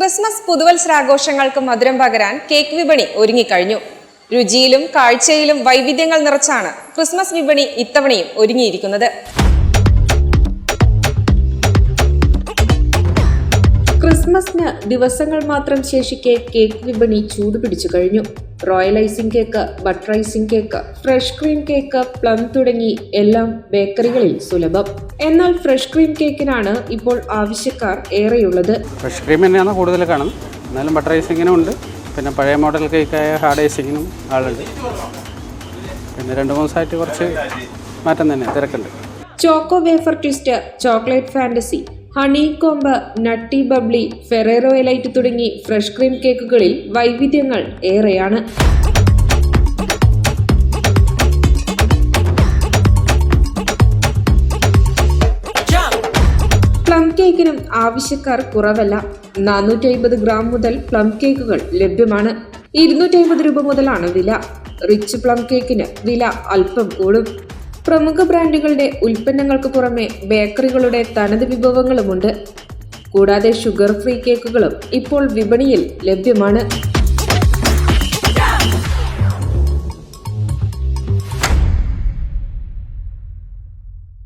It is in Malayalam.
ക്രിസ്മസ് പുതുവത്സരാഘോഷങ്ങൾക്ക് മധുരം പകരാൻ കേക്ക് വിപണി ഒരുങ്ങിക്കഴിഞ്ഞു. രുചിയിലും കാഴ്ചയിലും വൈവിധ്യങ്ങൾ നിറച്ചാണ് ക്രിസ്മസ് വിപണി ഇത്തവണയും ഒരുങ്ങിയിരിക്കുന്നത്. ക്രിസ്മസിന് ദിവസങ്ങൾ മാത്രം ശേഷിക്കെ കേക്ക് വിപണി ചൂടുപിടിച്ചു കഴിഞ്ഞു. Royal icing cake butter icing cake fresh cream cake plum തുടങ്ങി എല്ലാം ബേക്കറികളിൽ സുലഭം. എന്നാൽ ഫ്രഷ് ക്രീം കേക്കിനാണ് ഇപ്പോൾ ആവശ്യക്കാർ ഏറെയുള്ളത്. ഫ്രഷ് ക്രീം തന്നെയാണ് കൂടുതൽ കാണുന്നത്. എന്നാലും ബട്ടർ ഐസിങ്ങിനും ഉണ്ട്. പിന്നെ പഴയ മോഡൽ കേക്കായ ഹാർഡ് ഐസിങ്ങിനും ആളുണ്ട്. പിന്നെ രണ്ട് മൂന്ന് ദിവസമായിട്ട് കുറച്ച് മാറ്റം തന്നെ തിരക്കുണ്ട്. Choco wafer twist chocolate fantasy honeycomb nutty bubbly Ferrero elite തുടങ്ങി ഫ്രഷ് ക്രീം കേക്കുകളിൽ വൈവിധ്യങ്ങൾ ഏറെയാണ്. പ്ലം കേക്കിനും ആവശ്യക്കാർ കുറവല്ല. നാനൂറ്റി അമ്പത് ഗ്രാം മുതൽ പ്ലം കേക്കുകൾ ലഭ്യമാണ്. ഇരുന്നൂറ്റി അമ്പത് രൂപ മുതലാണ് വില. റിച്ച് പ്ലം കേക്കിന് വില അല്പം കൂടും. പ്രമുഖ ബ്രാൻഡുകളുടെ ഉൽപ്പന്നങ്ങൾക്ക് പുറമെ ബേക്കറികളുടെ തനത് വിഭവങ്ങളുമുണ്ട്. കൂടാതെ ഷുഗർ ഫ്രീ കേക്കുകളും ഇപ്പോൾ വിപണിയിൽ ലഭ്യമാണ്.